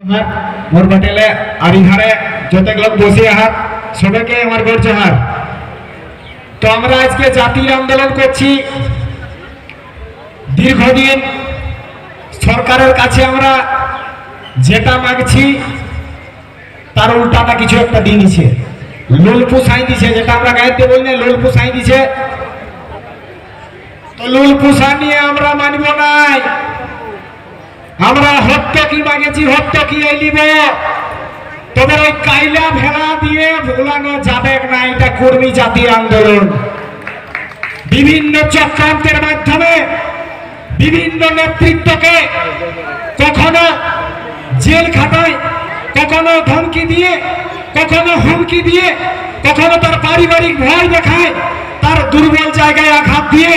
মোর আর ইহারে যত লোক বসে আহার সবাইকে আমার গড় জোহার তো আমরা আজকে জাতীয় আন্দোলন করছি। দীর্ঘদিন সরকারের কাছে আমরা যেটা মাগছি, তার উল্টাটা কিছু একটা দিয়ে দিছে। লোল পুষাই দিছে, যেটা আমরা গাইতে বলি না, লোল পুষাই দিছে। তো লোল পুষা নিয়ে আমরা মানব নাই। মাগেছি হত্য কি নিব? তবে ওই কাইলা ভেলা দিয়ে ভোলানো যাবে না, এটা কর্মী জাতির আন্দোলন। বিভিন্ন চক্রান্তের মাধ্যমে বিভিন্ন নেতৃত্বকে কখনো জেল খাটায়, কখনো ধমকি দিয়ে, কখনো হুমকি দিয়ে, কখনো তার পারিবারিক ভয় দেখায়, তার দুর্বল জায়গায় আঘাত দিয়ে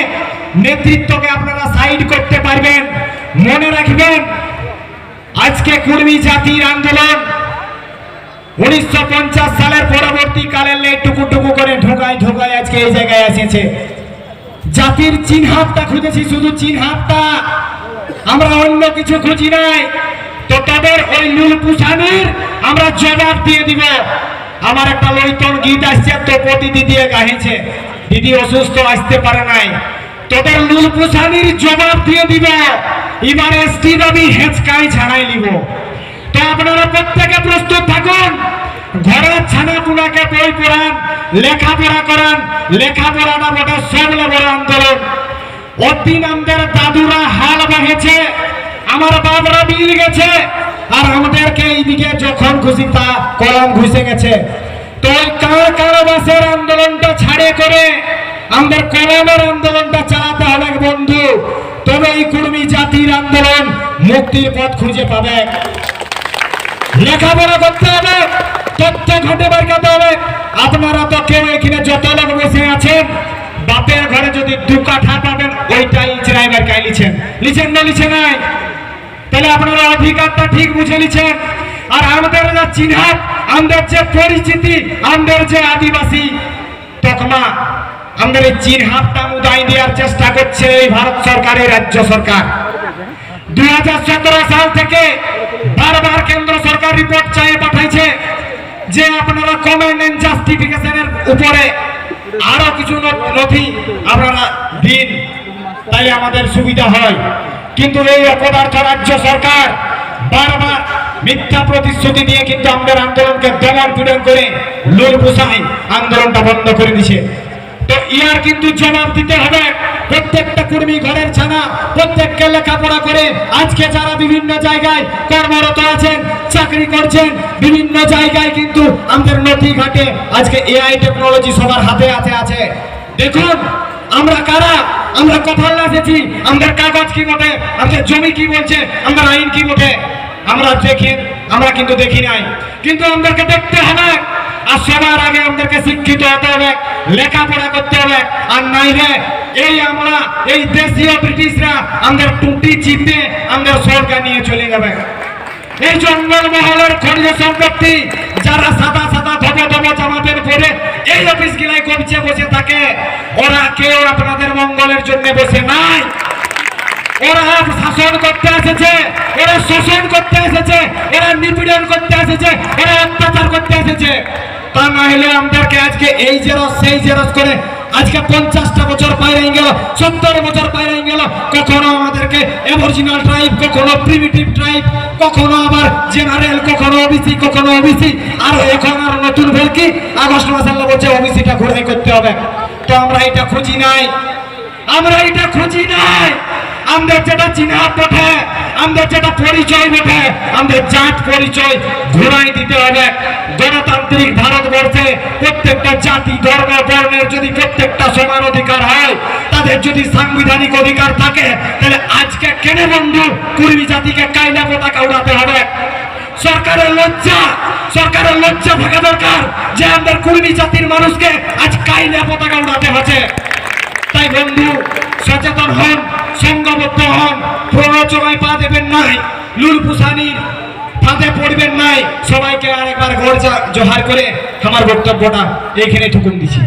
নেতৃত্বকে আপনারা সাইড করতে পারবেন। মনে রাখবেন আজকে কর্মী জাতির আন্দোলন উনিশশো পঞ্চাশ সালের পরবর্তীকালে টুকু টুকু করে ঢোকায় ঢোকায় আজকে এই জায়গায় এসেছে। জাতির চিনহাতটা খুঁজেছি, শুধু চিনহাতটা। আমরা অন্য কিছু খুঁজি নাই। তো তাদের ওই নুল পুষানের আমরা জবাব দিয়ে দিব। আমার একটা লইতন গীত আসছে, তো প্রতিদি দিয়ে গাইছে দিদি অসুস্থ, আসতে পারে নাই। তোদের লুল পুষানির জবাব দিয়ে দিব। এবার এসটি দাবি হেঁচকাই ছাড়াই নিব। তো আপনারা প্রত্যেকে প্রস্তুত থাকুন। ঘরের ছানা পুনাকে বই পড়ান, লেখাপড়া করান, লেখাপড়া না বটে সব বড় আন্দোলন। অতিন আমাদের দাদুরা হাল বাহেছে আমার বাবরা বিল গেছে, আর আমাদেরকে এইদিকে যখন খুশি তা কলম ঘুষে গেছে। তো কার কারাবাসের আন্দোলনটা ছাড়ে করে আমাদের কলমের আন্দোলনটা চালাতে হবে বন্ধু। তবে এই কর্মী জাতির আন্দোলন মুক্তির পথ খুঁজে পাবে। লেখাপড়া করতে হবে, তথ্য ঘটে বের হবে। আপনারা তো কেউ এখানে যত লোক বসে আছেন, বাপের ঘরে যদি দু কাঠা পাবেন, ওইটাই ইচরাইবার কাই লিছেন লিছেন না লিছে নাই? তাহলে আপনারা অধিকারটা ঠিক বুঝে লিছেন আর আমাদের যা চিনহাত আমাদের যে পরিচিতি, আমাদের যে আদিবাসী তকমা আমাদের এই চিনহাতটা মুদাই দেওয়ার চেষ্টা করছে এই ভারত সরকারের রাজ্য সরকার। দু হাজার সতেরো সাল থেকে বারবার কেন্দ্র সরকার রিপোর্ট চাইয়ে পাঠাইছে যে আপনারা কমেন্ট এন্ড জাস্টিফিকেশনের উপরে আরও কিছু নথি আপনারা দিন, তাই আমাদের সুবিধা হয়। কিন্তু এই অপদার্থ রাজ্য সরকার বারবার মিথ্যা প্রতিশ্রুতি দিয়ে কিন্তু আমাদের আন্দোলনকে দমন পীড়ন করে লোল পোষায় আন্দোলনটা বন্ধ করে দিছে। তো ইয়ার কিন্তু জবাব দিতে হবে। প্রত্যেকটা কর্মী ঘরের ছানা, প্রত্যেককে লেখাপড়া করে। আজকে যারা বিভিন্ন জায়গায় কর্মরত আছেন, চাকরি করছেন, বিভিন্ন জায়গায় কিন্তু আমাদের নথি ঘাটে আজকে এআই টেকনোলজি সবার হাতে হাতে আছে। দেখুন, আমরা কারা? আমরা কপাল এসেছি, আমাদের কাগজ কি বটে? আমাদের জমি কি বলছে? আমাদের আইন কি বটে? আমরা দেখি, আমরা কিন্তু দেখি নাই। কিন্তু আমাদেরকে দেখতে হবে। আর সবার আগে আমাদেরকে শিক্ষিত হতে হবে। লেখাপড়া করতে হবে। আর নাই রে এই আমরা, এই দেশীয় ব্রিটিশরা আমাদের টুটি চিপে আমাদের সরকার নিয়ে চলে যাবে। এই জঙ্গল মহলের খনিজ সম্পত্তি যারা সাদা সাদা ধব ধব জামাতের পরে এই অফিস গিলাই করছে বসে থাকে, ওরা কেউ আপনাদের মঙ্গলের জন্য বসে নাই। ওরা শাসন করতে এসেছে, ওরা শোষণ করতে এসেছে, ওরা নিপীড়ন করতে এসেছে, ওরা অত্যাচার করতে এসেছে। তা না হলে আমাদেরকে আজকে এই জেরস সেই জেরস করে আজকে পঞ্চাশটা বছর বাইরে গেল, সত্তর বছর বাইরে গেল, কখনো আমাদেরকে অরিজিনাল ট্রাইব কখনো প্রিমিটিভ ট্রাইব কখনো আবার জেনারেল কখনো ওবিসি কখনো ওবিসি আর এখন আর নতুন ভেলকি আগস্ট মাসে বলছে ওবিসিটা ঘুরে করতে হবে। তো আমরা এটা খুঁজি নাই। আমরা এটা খুঁজি নাই। আমাদের যেটা চিনাহাত বটে আমাদের যেটা পরিচয় বটে, আমাদের জাত পরিচয় ঘোরাই দিতে হবে। গণতান্ত্রিক ভারতবর্ষে প্রত্যেকটা জাতি, ধর্ম, বর্ণের যদি প্রত্যেকটা সমান অধিকার হয়, তাদের যদি সাংবিধানিক অধিকার থাকে, তাহলে আজকে কেন বন্ধু কুর্মী জাতিকে কায়দা পতাকা উড়াতে হবে? সরকারের লজ্জা সরকারের লজ্জা থাকা দরকার যে আমাদের কুর্মী জাতির মানুষকে আজ কায়দা পতাকা উড়াতে হচ্ছে। তাই বন্ধু সচেতন হন সংঘবদ্ধ হন। প্ররোচনায় পা দেবেন নাই লুলপুসানির ফাঁদে পড়বেন নাই। সবাইকে আরেকবার ঘর জোহার করে আমার বক্তব্যটা এখানে ঠুকুন দিছি।